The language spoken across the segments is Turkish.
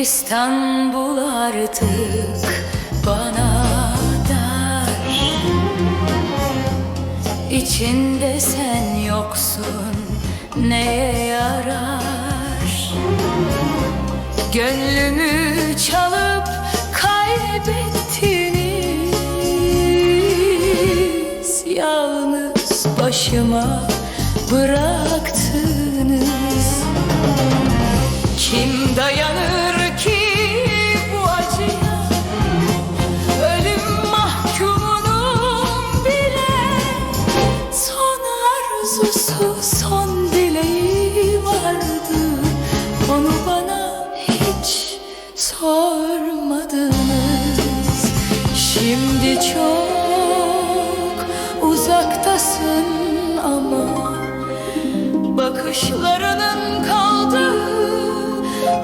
İstanbul artık bana dar İçinde sen yoksun neye yarar? Gönlümü çalıp kaybettiniz Yalnız başıma bıraktınız arzusu son dileği vardı. Onu bana hiç sormadınız. Şimdi çok uzaktasın ama Bakışlarının kaldığı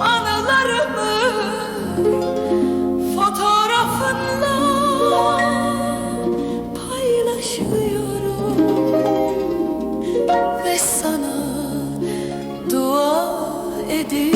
anılarımı Fotoğrafınla paylaşıyorum Ve sana dua ediyorum